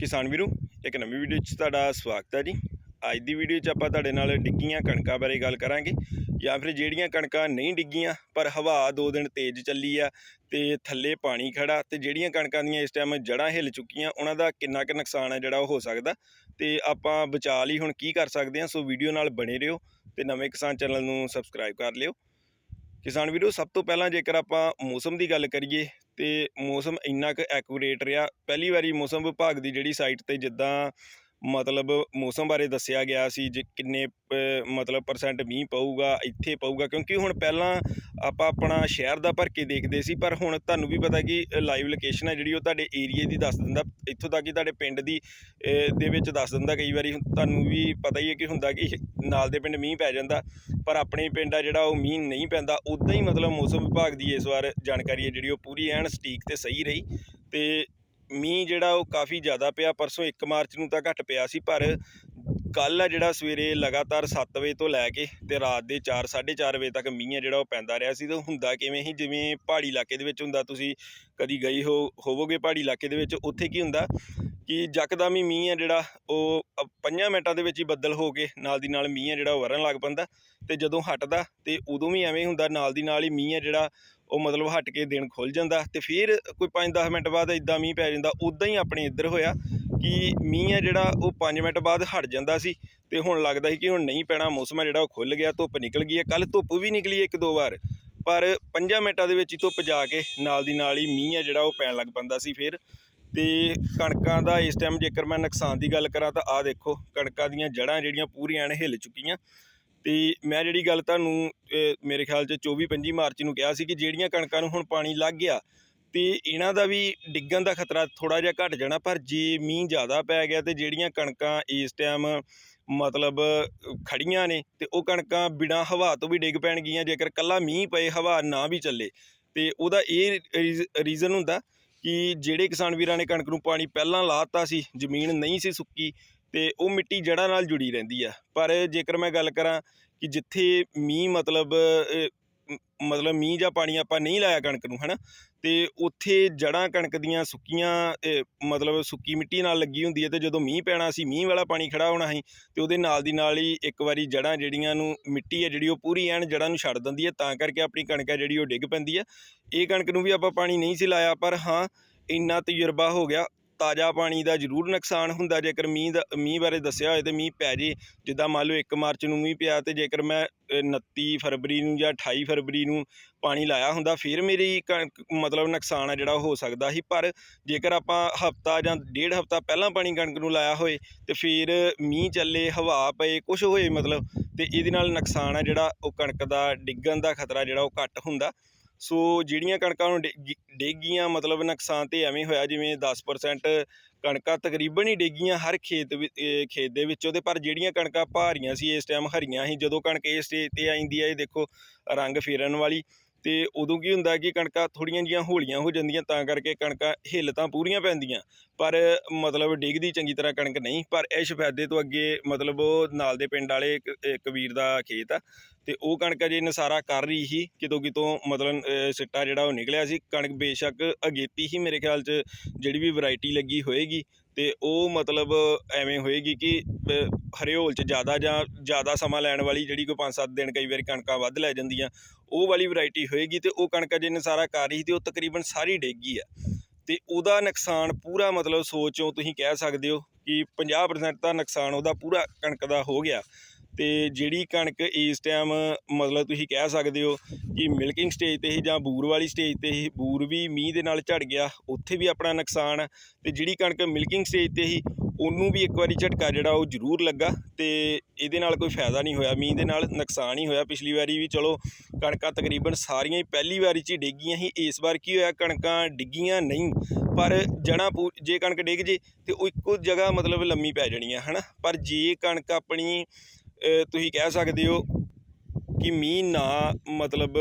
ਕਿਸਾਨ ਵੀਰੋ, ਇੱਕ ਨਵੀਂ ਵੀਡੀਓ 'ਚ ਤੁਹਾਡਾ ਸਵਾਗਤ ਹੈ ਜੀ। ਅੱਜ ਦੀ ਵੀਡੀਓ 'ਚ ਆਪਾਂ ਤੁਹਾਡੇ ਨਾਲ ਡਿੱਗੀਆਂ ਕਣਕਾਂ ਬਾਰੇ ਗੱਲ ਕਰਾਂਗੇ ਜਾਂ ਫਿਰ ਜਿਹੜੀਆਂ ਕਣਕਾਂ ਨਹੀਂ ਡਿੱਗੀਆਂ, ਪਰ ਹਵਾ ਦੋ ਦਿਨ ਤੇਜ਼ ਚੱਲੀ ਆ ਤੇ ਥੱਲੇ ਪਾਣੀ ਖੜਾ ਤੇ ਜਿਹੜੀਆਂ ਕਣਕਾਂ ਦੀਆਂ ਇਸ ਟਾਈਮ ਜੜਾਂ ਹਿੱਲ ਚੁੱਕੀਆਂ, ਉਹਨਾਂ ਦਾ ਕਿੰਨਾ ਕੁ ਨੁਕਸਾਨ ਹੈ ਜਿਹੜਾ ਉਹ ਹੋ ਸਕਦਾ ਤੇ ਆਪਾਂ ਬਚਾ ਲਈ ਹੁਣ ਕੀ ਕਰ ਸਕਦੇ ਹਾਂ, ਸੋ ਵੀਡੀਓ ਨਾਲ ਬਣੇ ਰਹੋ ਤੇ ਨਵੇਂ ਕਿਸਾਨ ਚੈਨਲ ਨੂੰ ਸਬਸਕ੍ਰਾਈਬ ਕਰ ਲਿਓ। ਕਿਸਾਨ ਵੀਰੋ, ਸਭ ਤੋਂ ਪਹਿਲਾਂ ਜੇਕਰ ਆਪਾਂ ਮੌਸਮ ਦੀ ਗੱਲ ਕਰੀਏ ਅਤੇ ਮੌਸਮ ਇੰਨਾ ਕੁ ਐਕੂਰੇਟ ਰਿਹਾ। ਪਹਿਲੀ ਵਾਰੀ ਮੌਸਮ ਵਿਭਾਗ ਦੀ ਜਿਹੜੀ ਸਾਈਟ ਤੇ ਜਿੱਦਾਂ ਮਤਲਬ ਮੌਸਮ ਬਾਰੇ ਦੱਸਿਆ ਗਿਆ ਸੀ ਜੇ ਕਿੰਨੇ ਅਹ, ਮਤਲਬ ਪਰਸੈਂਟ ਮੀਂਹ ਪਊਗਾ ਇੱਥੇ ਪਊਗਾ ਕਿਉਂਕਿ ਹੁਣ ਪਹਿਲਾਂ ਆਪਾਂ ਆਪਣਾ ਸ਼ਹਿਰ ਦਾ ਭਰ ਕੇ ਦੇਖਦੇ ਸੀ ਪਰ ਹੁਣ ਤੁਹਾਨੂੰ ਵੀ ਪਤਾ ਕਿ ਲਾਈਵ ਲੋਕੇਸ਼ਨ ਹੈ ਜਿਹੜੀ ਉਹ ਤੁਹਾਡੇ ਏਰੀਏ ਦੀ ਦੱਸ ਦਿੰਦਾ ਇੱਥੋਂ ਤੱਕ ਕਿ ਤੁਹਾਡੇ ਪਿੰਡ ਦੀ ਦੇ ਵਿੱਚ ਦੱਸ ਦਿੰਦਾ ਕਈ ਵਾਰੀ ਤੁਹਾਨੂੰ ਵੀ ਪਤਾ ਹੀ ਹੈ ਕਿ ਹੁੰਦਾ ਕਿ ਨਾਲ ਦੇ ਪਿੰਡ ਮੀਂਹ ਪੈ ਜਾਂਦਾ ਪਰ ਆਪਣੇ ਪਿੰਡ ਆ ਜਿਹੜਾ ਉਹ ਮੀਂਹ ਨਹੀਂ ਪੈਂਦਾ ਉਦਾਂ ਹੀ ਮਤਲਬ ਮੌਸਮ ਵਿਭਾਗ ਦੀ ਇਸ ਵਾਰ ਜਾਣਕਾਰੀ ਹੈ ਜਿਹੜੀ ਉਹ ਪੂਰੀ ਐਨ ਸਟੀਕ ਤੇ ਸਹੀ ਰਹੀ ਤੇ ਮੀਂਹ ਜਿਹੜਾ ਉਹ ਕਾਫੀ ਜ਼ਿਆਦਾ ਪਿਆ, ਪਰਸੋਂ 1 ਮਾਰਚ ਨੂੰ ਤਾਂ ਘੱਟ ਪਿਆ ਸੀ, ਪਰ ਕੱਲ ਆ ਜਿਹੜਾ ਸਵੇਰੇ ਲਗਾਤਾਰ 7 ਵਜੇ ਤੋਂ ਲੈ ਕੇ ਤੇ ਰਾਤ ਦੇ 4 4:30 ਵਜੇ ਤੱਕ ਮੀਂਹ ਆ ਜਿਹੜਾ ਉਹ ਪੈਂਦਾ ਰਿਹਾ ਸੀ, ਤੇ ਹੁੰਦਾ ਕਿਵੇਂ ਹੀ ਜਿਵੇਂ ਪਹਾੜੀ ਇਲਾਕੇ ਦੇ ਵਿੱਚ ਹੁੰਦਾ, ਤੁਸੀਂ ਕਦੀ ਗਈ ਹੋ, ਹੋਵੋਗੇ ਪਹਾੜੀ ਇਲਾਕੇ ਦੇ ਵਿੱਚ? ਉੱਥੇ ਕੀ ਹੁੰਦਾ? ਕਿ ਯਕਦਮ ਹੀ ਮੀਂਹ ਹੈ ਜਿਹੜਾ, ਉਹ ਅ- ਪੰਜਾਂ ਮਿੰਟਾਂ ਦੇ ਵਿੱਚ ਹੀ ਬੱਦਲ ਹੋ ਕੇ ਨਾਲ ਦੀ ਨਾਲ ਮੀਂਹ ਹੈ ਜਿਹੜਾ ਉਹ ਵਰਨ ਲੱਗ ਪੈਂਦਾ। ਤੇ ਜਦੋਂ ਹਟਦਾ, ਤੇ ਉਦੋਂ ਵੀ ਐਵੇਂ ਹੁੰਦਾ, ਨਾਲ ਦੀ ਨਾਲ ਹੀ ਮੀਂਹ ਹੈ ਜਿਹੜਾ, ਉਹ ਮਤਲਬ ਹਟ ਕੇ ਦਿਨ ਖੁੱਲ ਜਾਂਦਾ। ਤੇ ਫਿਰ ਕੋਈ 5-10 ਮਿੰਟ ਬਾਅਦ ਇਦਾਂ ਮੀਂਹ ਪੈ ਜਾਂਦਾ, ਉਦਾਂ ਹੀ ਆਪਣੇ ਇੱਧਰ ਹੋਇਆ ਕਿ ਮੀਂਹ ਹੈ ਜਿਹੜਾ, ਉਹ 5 ਮਿੰਟ ਬਾਅਦ ਹਟ ਜਾਂਦਾ ਸੀ। ਤੇ ਹੁਣ ਲੱਗਦਾ ਸੀ ਕਿ ਹੁਣ ਨਹੀਂ ਪੈਣਾ, ਮੌਸਮ ਹੈ ਜਿਹੜਾ, ਉਹ ਖੁੱਲ ਗਿਆ, ਧੁੱਪ ਨਿਕਲ ਗਈ ਹੈ ਕੱਲ ਧੁੱਪ ਵੀ ਨਿਕਲੀ ਇੱਕ ਦੋ ਵਾਰ, ਪਰ 5 ਮਿੰਟਾਂ ਦੇ ਵਿੱਚ ਹੀ ਧੁੱਪ ਜਾ ਕੇ ਨਾਲ ਦੀ ਨਾਲ ਹੀ ਮੀਂਹ ਹੈ ਜਿਹੜਾ, ਉਹ ਪੈਣ ਲੱਗ ਪੈਂਦਾ ਸੀ ਫਿਰ। ਤੇ ਕਣਕਾਂ ਦਾ ਇਸ ਟਾਈਮ ਜੇਕਰ ਮੈਂ ਨੁਕਸਾਨ ਦੀ ਗੱਲ ਕਰਾਂ ਤਾਂ ਆਹ ਦੇਖੋ ਕਣਕਾਂ ਦੀਆਂ ਜੜ੍ਹਾਂ ਜਿਹੜੀਆਂ ਪੂਰੀਆਂ ਨੇ ਹਿੱਲ ਚੁੱਕੀਆਂ। ਤੇ ਮੈਂ ਜਿਹੜੀ ਗੱਲ ਤੁਹਾਨੂੰ ਮੇਰੇ ਖਿਆਲ 'ਚ 24 25 ਮਾਰਚ ਨੂੰ ਕਿਹਾ ਸੀ ਕਿ ਜਿਹੜੀਆਂ ਕਣਕਾਂ ਨੂੰ ਹੁਣ ਪਾਣੀ ਲੱਗ ਗਿਆ ਤੇ ਇਹਨਾਂ ਦਾ ਵੀ ਡਿੱਗਣ ਦਾ ਖਤਰਾ ਥੋੜਾ ਜਿਹਾ ਘਟ ਜਾਣਾ ਪਰ ਜੇ ਮੀਂਹ ਜ਼ਿਆਦਾ ਪੈ ਗਿਆ ਤੇ ਜਿਹੜੀਆਂ ਕਣਕਾਂ ਇਸ ਟਾਈਮ ਮਤਲਬ ਅਹ, ਖੜੀਆਂ ਨੇ ਤੇ ਉਹ ਕਣਕਾਂ ਬਿਨਾਂ ਹਵਾ ਤੋਂ ਵੀ ਡਿੱਗ ਪੈਣਗੀਆਂ ਜੇਕਰ ਕੱਲਾ ਮੀਂਹ ਪਏ ਹਵਾ ਨਾ ਵੀ ਚੱਲੇ। ਤੇ ਉਹਦਾ ਇਹ ਰੀਜ਼ਨ ਹੁੰਦਾ ਕਿ ਜਿਹੜੇ ਕਿਸਾਨ ਵੀਰਾਂ ਨੇ ਕਣਕ ਨੂੰ ਪਾਣੀ ਪਹਿਲਾਂ ਲਾਤਾ ਸੀ, ਜ਼ਮੀਨ ਨਹੀਂ ਸੀ ਸੁੱਕੀ ਤੇ ਉਹ ਮਿੱਟੀ ਜੜ੍ਹਾਂ ਨਾਲ ਜੁੜੀ ਰਹਿੰਦੀ ਆ। ਪਰ ਜੇਕਰ ਮੈਂ ਗੱਲ ਕਰਾਂ ਕਿ ਜਿੱਥੇ ਮੀਂਹ ਮਤਲਬ ਮਤਲਬ ਮੀਂਹ ਜਾਂ ਪਾਣੀ ਆਪਾਂ ਨਹੀਂ ਲਾਇਆ ਕਣਕ ਨੂੰ, ਹਨਾ? ਤੇ ਉੱਥੇ ਜੜ੍ਹਾਂ ਕਣਕ ਦੀਆਂ ਸੁੱਕੀਆਂ ਮਤਲਬ ਸੁੱਕੀ ਮਿੱਟੀ ਨਾਲ ਲੱਗੀ ਹੁੰਦੀ ਹੈ ਤੇ ਜਦੋਂ ਮੀਂਹ ਪੈਣਾ ਸੀ, ਮੀਂਹ ਵਾਲਾ ਪਾਣੀ ਖੜਾ ਹੋਣਾ ਸੀ, ਤੇ ਉਹਦੇ ਨਾਲ ਦੀ ਨਾਲ ਹੀ ਇੱਕ ਵਾਰੀ ਜੜ੍ਹਾਂ ਜਿਹੜੀਆਂ ਨੂੰ ਮਿੱਟੀ ਹੈ ਜਿਹੜੀ ਉਹ ਪੂਰੀ ਐਨ ਜੜ੍ਹਾਂ ਨੂੰ ਛੱਡ ਦਿੰਦੀ ਹੈ, ਤਾਂ ਕਰਕੇ ਆਪਣੀ ਕਣਕ ਹੈ ਜਿਹੜੀ ਉਹ ਡਿੱਗ ਪੈਂਦੀ ਹੈ। ਇਹ ਕਣਕ ਨੂੰ ਵੀ ਆਪਾਂ ਪਾਣੀ ਨਹੀਂ ਸੀ ਲਾਇਆ, ਪਰ ਹਾਂ, ਇੰਨਾ ਤਜਰਬਾ ਹੋ ਗਿਆ। ਤਾਜ਼ਾ ਪਾਣੀ ਦਾ ਜ਼ਰੂਰ ਨੁਕਸਾਨ ਹੁੰਦਾ ਜੇਕਰ ਮੀਂਹ ਦਾ ਮੀਂਹ ਬਾਰੇ ਦੱਸਿਆ ਹੋਏ ਤੇ ਮੀਂਹ ਪੈ ਜੇ ਜਿੱਦਾਂ ਮੰਨ ਲਓ 1 ਮਾਰਚ ਨੂੰ ਮੀਂਹ ਪਿਆ ਤੇ ਜੇਕਰ ਮੈਂ ਅ, 29 ਫਰਵਰੀ ਨੂੰ ਜਾਂ 28 ਫਰਵਰੀ ਨੂੰ ਪਾਣੀ ਲਾਇਆ ਹੁੰਦਾ ਫਿਰ ਮੇਰੀ ਕਣਕ ਮਤਲਬ ਨੁਕਸਾਨ ਆ ਜਿਹੜਾ ਉਹ ਹੋ ਸਕਦਾ ਸੀ। ਪਰ ਜੇਕਰ ਆਪਾਂ ਹਫਤਾ ਜਾਂ ਡੇਢ ਹਫਤਾ ਪਹਿਲਾਂ ਪਾਣੀ ਕਣਕ ਨੂੰ ਲਾਇਆ ਹੋਏ ਤੇ ਫਿਰ ਮੀਂਹ ਚੱਲੇ ਹਵਾ ਪਏ ਕੁਝ ਹੋਏ ਮਤਲਬ ਤੇ ਇਹਦੇ ਨਾਲ ਨੁਕਸਾਨ ਆ ਜਿਹੜਾ ਉਹ ਕਣਕ ਦਾ ਡਿੱਗਣ ਦਾ ਖਤਰਾ ਜਿਹੜਾ ਉਹ ਘੱਟ ਹੁੰਦਾ। ਸੋ ਜਿਹੜੀਆਂ ਕਣਕਾਂ ਨੂੰ ਡਿੱਗ ਡਿੱਗ ਗਈਆਂ, ਮਤਲਬ ਨੁਕਸਾਨ ਤੇ ਐਵੇਂ ਹੋਇਆ, ਜਿਵੇਂ 10% ਕਣਕਾਂ ਤਕਰੀਬਨ ਹੀ ਡਿੱਗੀਆਂ ਹਰ ਖੇਤ ਖੇਤ ਦੇ ਵਿੱਚੋਂ ਤੇ, ਪਰ ਜਿਹੜੀਆਂ ਕਣਕਾਂ ਭਾਰੀਆਂ ਸੀ, ਇਸ ਟਾਈਮ ਹਰੀਆਂ ਸੀ, ਜਦੋਂ ਕਣਕ ਇਸ ਸਟੇਜ ਤੇ ਆਈਂਦੀ ਆ, ਇਹ ਦੇਖੋ ਰੰਗ ਫੇਰਨ ਵਾਲੀ, ਤੇ ਉਦੋਂ ਕੀ ਹੁੰਦਾ ਕਿ ਕਣਕਾਂ ਥੋੜੀਆਂ ਜੀਆਂ ਹੋਲੀਆਂ ਹੋ ਜਾਂਦੀਆਂ, ਤਾਂ ਕਰਕੇ ਕਣਕਾਂ ਹਿੱਲ ਤਾਂ ਪੂਰੀਆਂ ਪੈਂਦੀਆਂ, ਪਰ ਮਤਲਬ ਡਿੱਗਦੀ ਚੰਗੀ ਤਰ੍ਹਾਂ ਕਣਕ ਨਹੀਂ, ਪਰ ਇਹ ਸ਼ਫੈਦੇ ਤੋਂ ਅੱਗੇ ਮਤਲਬ ਉਹ ਨਾਲ ਦੇ ਪਿੰਡ ਵਾਲੇ ਇੱਕ- ਇੱਕ ਵੀਰ ਦਾ ਖੇਤ ਆ ਤੇ ਉਹ ਕਣਕ ਅਜੇ ਨਸਾਰਾ ਕਰ ਰਹੀ ਸੀ ਕਿਤੋਂ ਕਿਤੋਂ ਮਤਲਬ ਸਿੱਟਾ ਜਿਹੜਾ ਉਹ ਨਿਕਲਿਆ ਸੀ। ਕਣਕ ਬੇਸ਼ੱਕ ਅਗੇਤੀ ਹੀ ਮੇਰੇ ਖਿਆਲ 'ਚ ਜਿਹੜੀ ਵੀ ਵੈਰਾਈਟੀ ਲੱਗੀ ਹੋਏਗੀ। ਤੇ ਉਹ ਮਤਲਬ ਐਵੇਂ ਹੋਏਗੀ ਕਿ ਅਹ, ਹਰਿਓਲ 'ਚ ਜ਼ਿਆਦਾ ਜਾਂ ਜ਼ਿਆਦਾ ਸਮਾਂ ਲੈਣ ਵਾਲੀ ਜਿਹੜੀ ਕੋਈ 5-7 ਦਿਨ ਕਈ ਵਾਰੀ ਕਣਕਾਂ ਵੱਧ ਲੈ ਜਾਂਦੀਆਂ ਉਹ ਵਾਲੀ ਵੈਰਾਈਟੀ ਹੋਏਗੀ ਤੇ ਉਹ ਕਣਕ ਅਜੇ ਨਸਾਰਾ ਕਰ ਰਹੀ ਸੀ ਤੇ ਉਹ ਤਕਰੀਬਨ ਸਾਰੀ ਡਿੱਗ ਆ। ਤੇ ਉਹਦਾ ਨੁਕਸਾਨ ਪੂਰਾ ਮਤਲਬ ਸੋਚੋਂ ਤੁਸੀਂ ਕਹਿ ਸਕਦੇ ਹੋ ਕਿ 50% ਦਾ ਨੁਕਸਾਨ ਉਹਦਾ ਪੂਰਾ ਕਣਕ ਦਾ ਹੋ ਗਿਆ। ਤੇ ਜਿਹੜੀ ਕਣਕ ਇਸ ਟਾਈਮ ਮਤਲਬ ਤੁਸੀਂ ਕਹਿ ਸਕਦੇ ਹੋ ਕਿ ਮਿਲਕਿੰਗ ਸਟੇਜ ਤੇ ਹੀ ਜਾਂ ਬੂਰ ਵਾਲੀ ਸਟੇਜ ਤੇ ਹੀ ਬੂਰ ਵੀ ਮੀਂਹ ਦੇ ਨਾਲ ਝੜ ਗਿਆ, ਉੱਥੇ ਵੀ ਆਪਣਾ ਨੁਕਸਾਨ ਆ ਤੇ ਜਿਹੜੀ ਕਣਕ ਮਿਲਕਿੰਗ ਸਟੇਜ ਤੇ ਹੀ ਉਹਨੂੰ ਵੀ ਇੱਕ ਵਾਰੀ ਝਟਕਾ ਜਿਹੜਾ ਉਹ ਜ਼ਰੂਰ ਲੱਗਾ ਤੇ ਇਹਦੇ ਨਾਲ ਕੋਈ ਫਾਇਦਾ ਨਹੀਂ ਹੋਇਆ, ਮੀਂਹ ਦੇ ਨਾਲ ਨੁਕਸਾਨ ਹੀ ਹੋਇਆ ਪਿਛਲੀ ਵਾਰੀ ਵੀ ਚਲੋ ਕਣਕਾਂ ਤਕਰੀਬਨ ਸਾਰੀਆਂ ਹੀ ਪਹਿਲੀ ਵਾਰੀ 'ਚ ਹੀ ਡਿੱਗੀਆਂ ਸੀ, ਇਸ ਵਾਰ ਕੀ ਹੋਇਆ ਕਣਕਾਂ ਡਿੱਗੀਆਂ ਨਹੀਂ, ਪਰ ਜਣਾ ਪੂ ਜੇ ਕਣਕ ਡਿੱਗ ਜੇ ਤੇ ਉਹ ਇੱਕੋ ਜਗ੍ਹਾ ਮਤਲਬ ਲੰਮੀ ਪੈ ਜਾਣੀ ਹੈ ਹਨਾ, ਪਰ ਜੇ ਕਣਕ ਆਪਣੀ ਤੁਸੀਂ ਕਹਿ ਸਕਦੇ ਹੋ ਕਿ ਮੀਂਹ ਨਾ ਮਤਲਬ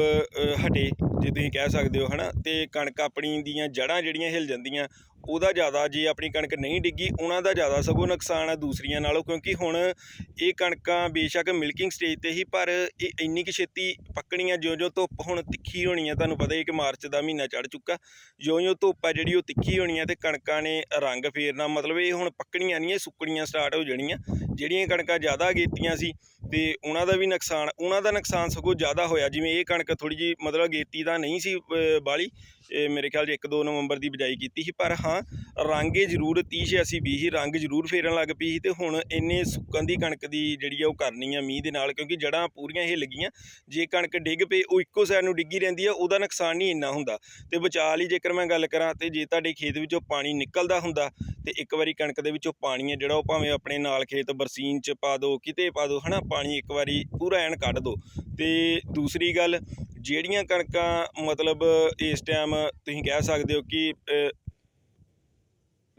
ਹਟੇ, ਜੇ ਤੁਸੀਂ ਕਹਿ ਸਕਦੇ ਹੋ, ਹਨਾ? ਤੇ ਕਣਕ ਆਪਣੀ ਦੀਆਂ ਜੜ੍ਹਾਂ ਜਿਹੜੀਆਂ ਹਿਲ ਜਾਂਦੀਆਂ ਉਹਦਾ ਜ਼ਿਆਦਾ ਜੇ ਆਪਣੀ ਕਣਕ ਨਹੀਂ ਡਿੱਗੀ, ਉਹਨਾਂ ਦਾ ਜ਼ਿਆਦਾ ਸਗੋਂ ਨੁਕਸਾਨ ਆ ਦੂਸਰੀਆਂ ਨਾਲੋਂ, ਕਿਉਂਕਿ ਹੁਣ ਇਹ ਕਣਕਾਂ ਬੇਸ਼ੱਕ ਮਿਲਕਿੰਗ ਸਟੇਜ ਤੇ ਹੀ, ਪਰ ਇਹ ਇੰਨੀ ਕਿ ਛੇਤੀ ਪੱਕਣੀਆਂ, ਜਿਉਂ-ਜਿਉਂ ਧੁੱਪ ਹੁਣ ਤਿੱਖੀ ਹੋਣੀ ਆ, ਤੁਹਾਨੂੰ ਪਤਾ ਹੀ ਹੈ ਕਿ ਮਾਰਚ ਦਾ ਮਹੀਨਾ ਚੜ ਚੁੱਕਾ, ਜਿਉਂ-ਜਿਉਂ ਧੁੱਪ ਆ ਜਿਹੜੀ ਉਹ ਤਿੱਖੀ ਹੋਣੀ ਆ ਤੇ ਕਣਕਾਂ ਨੇ ਰੰਗ ਫੇਰਨਾ, ਮਤਲਬ ਇਹ ਹੁਣ ਪੱਕਣੀਆਂ ਨਹੀਂ, ਇਹ ਸੁੱਕਣੀਆਂ ਸਟਾਰਟ ਹੋ ਜਾਣੀਆਂ, ਜਿਹੜੀਆਂ ਕਣਕਾਂ ਜ਼ਿਆਦਾ ਅਗੇਤੀਆਂ ਸੀ, ਤੇ ਉਹਨਾਂ ਦਾ ਵੀ ਨੁਕਸਾਨ, ਉਹਨਾਂ ਦਾ ਨੁਕਸਾਨ ਸਗੋਂ ਜ਼ਿਆਦਾ ਹੋਇਆ, ਜਿਵੇਂ ਇਹ ਕਣਕ ਥੋੜੀ ਜੀ ਮਤਲਬ ਅਗੇਤੀ ਦਾ ਨਹੀਂ ਸੀ ਬਾਲੀ ਇਹ ਮੇਰੇ ਖਿਆਲ 'ਚ 1-2 ਨਵੰਬਰ ਦੀ ਬਿਜਾਈ ਕੀਤੀ ਸੀ, ਪਰ ਹਾਂ, ਰੰਗੇ ਜ਼ਰੂਰ 30 86 20 ਹੀ ਰੰਗ ਜ਼ਰੂਰ ਫੇਰਨ ਲੱਗ ਪਈ ਸੀ ਤੇ ਹੁਣ ਇੰਨੇ ਸੁੱਕਣ ਦੀ ਕਣਕ ਦੀ ਜਿਹੜੀ ਆ ਉਹ ਕਰਨੀ ਆ ਮੀਂਹ ਦੇ ਨਾਲ, ਕਿਉਂਕਿ ਜੜਾਂ ਪੂਰੀਆਂ ਹਿੱਲ ਗਈਆਂ ਜੇ ਕਣਕ ਡਿੱਗ ਪਈ, ਉਹ ਇੱਕੋ ਸਾਈਡ ਨੂੰ ਡਿੱਗੀ ਰਹਿੰਦੀ ਆ, ਉਹਦਾ ਨੁਕਸਾਨ ਨਹੀਂ ਇੰਨਾ ਹੁੰਦਾ। ਤੇ ਬਚਾ ਲਈ ਜੇਕਰ ਮੈਂ ਗੱਲ ਕਰਾਂ ਤੇ ਜੇ ਤੁਹਾਡੇ ਖੇਤ ਵਿੱਚੋਂ ਪਾਣੀ ਨਿਕਲਦਾ ਹੁੰਦਾ, ਤੇ ਇੱਕ ਵਾਰੀ ਕਣਕ ਦੇ ਵਿੱਚੋਂ ਪਾਣੀ ਹੈ ਜਿਹੜਾ ਉਹ ਭਾਵੇਂ ਆਪਣੇ ਨਾਲ ਖੇਤ ਬਰਸੀਨ ਚ ਪਾ ਦਿਓ ਕਿਤੇ ਪਾ ਦਿਓ ਹਨਾ, ਪਾਣੀ ਇੱਕ ਵਾਰੀ ਪੂਰਾ ਐਨ ਕੱਢ ਦਿਓ ਤੇ ਦੂਸਰੀ ਗੱਲ ਜਿਹੜੀਆਂ ਕਣਕਾਂ ਮਤਲਬ ਇਸ ਟਾਈਮ ਤੁਸੀਂ ਕਹਿ ਸਕਦੇ ਹੋ ਕਿ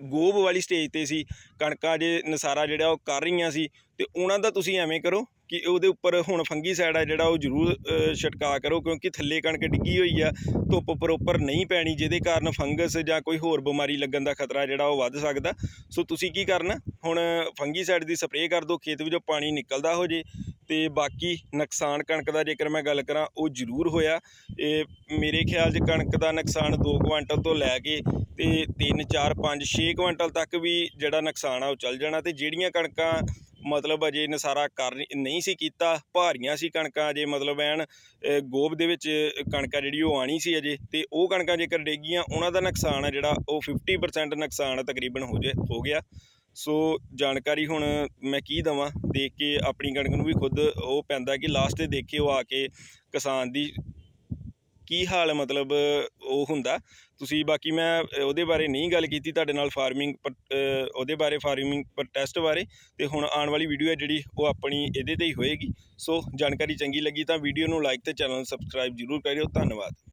ਗੋਬ ਵਾਲੀ ਸਟੇਜ ਤੇ ਸੀ ਕਣਕਾਂ ਜੇ ਨਸਾਰਾ ਜਿਹੜਾ ਉਹ ਕਰ ਰਹੀਆਂ ਸੀ ਤੇ ਉਹਨਾਂ ਦਾ ਤੁਸੀਂ ਐਵੇਂ ਕਰੋ ਕਿ ਉਹਦੇ ਉੱਪਰ ਹੁਣ ਫੰਗੀਸਾਈਡ ਆ ਜਿਹੜਾ ਉਹ ਜ਼ਰੂਰ ਅ, ਕਰੋ ਕਿਉਂਕਿ ਥੱਲੇ ਕਣਕ ਡਿੱਗੀ ਹੋਈ ਆ ਧੁੱਪ ਪ੍ਰੋਪਰ ਨਹੀਂ ਪੈਣੀ ਜਿਹਦੇ ਕਾਰਨ ਫੰਗਸ ਜਾਂ ਕੋਈ ਹੋਰ ਬਿਮਾਰੀ ਲੱਗਣ ਦਾ ਖਤਰਾ ਜਿਹੜਾ ਉਹ ਵੱਧ ਸਕਦਾ। ਸੋ ਤੁਸੀਂ ਕੀ ਕਰਨਾ? ਹੁਣ ਫੰਗੀਸਾਈਡ ਦੀ ਸਪਰੇਅ ਕਰ ਦਿਓ ਖੇਤ ਵਿੱਚੋਂ ਪਾਣੀ ਨਿਕਲਦਾ ਹੋ ਜੇ ਤੇ ਬਾਕੀ ਨੁਕਸਾਨ ਕਣਕ ਦਾ ਜੇਕਰ ਮੈਂ ਗੱਲ ਕਰਾਂ ਉਹ ਜ਼ਰੂਰ ਹੋਇਆ। ਇਹ ਮੇਰੇ ਖਿਆਲ 'ਚ ਕਣਕ ਦਾ ਨੁਕਸਾਨ 2 ਕੁਇੰਟਲ ਤੋਂ ਲੈ ਕੇ ਤੇ 3 4 5 6 ਕੁਇੰਟਲ ਤੱਕ ਵੀ ਜਿਹੜਾ ਨੁਕਸਾਨ ਆ ਉਹ ਚੱਲ ਜਾਣਾ। ਤੇ ਜਿਹੜੀਆਂ ਕਣਕਾਂ ਮਤਲਬ ਅਜੇ ਨਸਾਰਾ ਕਰ ਨਹੀਂ- ਸੀ ਕੀਤਾ ਭਾਰੀਆਂ ਸੀ ਕਣਕਾਂ ਅਜੇ ਮਤਲਬ ਐਨ ਅ, ਗੋਬ ਦੇ ਵਿੱਚ ਕਣਕਾਂ ਜਿਹੜੀ ਉਹ ਆਣੀ ਸੀ ਅਜੇ। ਤੇ ਉਹ ਕਣਕਾਂ ਜੇਕਰ ਡੇਗੀਆਂ ਉਹਨਾਂ ਦਾ ਨੁਕਸਾਨ ਆ ਜਿਹੜਾ ਉਹ 50% ਨੁਕਸਾਨ ਤਕਰੀਬਨ ਹੋ ਜੇ ਹੋ ਗਿਆ। ਸੋ ਜਾਣਕਾਰੀ ਹੁਣ ਮੈਂ ਕੀ ਦਵਾਂ? ਦੇਖ ਕੇ ਆਪਣੀ ਕਣਕ ਨੂੰ ਵੀ ਖੁਦ ਉਹ ਪੈਂਦਾ ਕਿ ਲਾਸਟ ਤੇ ਦੇਖੇ ਉਹ ਆ ਕੇ ਕਿਸਾਨ ਦੀ ਕੀ ਹਾਲ ਮਤਲਬ ਉਹ ਹੁੰਦਾ। ਤੁਸੀਂ ਬਾਕੀ ਮੈਂ ਉਹਦੇ ਬਾਰੇ ਨਹੀਂ ਗੱਲ ਕੀਤੀ, ਤੁਹਾਡੇ ਨਾਲ ਫਾਰਮਿੰਗ ਉਹਦੇ ਬਾਰੇ ਫਾਰਮਿੰਗ ਪ੍ਰੋਟੈਸਟ ਬਾਰੇ ਤੇ ਹੁਣ ਆਉਣ ਵਾਲੀ ਵੀਡੀਓ ਹੈ ਜਿਹੜੀ ਉਹ ਆਪਣੀ ਇਹਦੇ ਤੇ ਹੀ ਹੋਏਗੀ। ਸੋ ਜਾਣਕਾਰੀ ਚੰਗੀ ਲੱਗੀ ਤਾਂ ਵੀਡੀਓ ਨੂੰ ਲਾਈਕ ਤੇ ਚੈਨਲ ਨੂੰ ਸਬਸਕ੍ਰਾਈਬ ਜ਼ਰੂਰ ਕਰਿਓ। ਧੰਨਵਾਦ।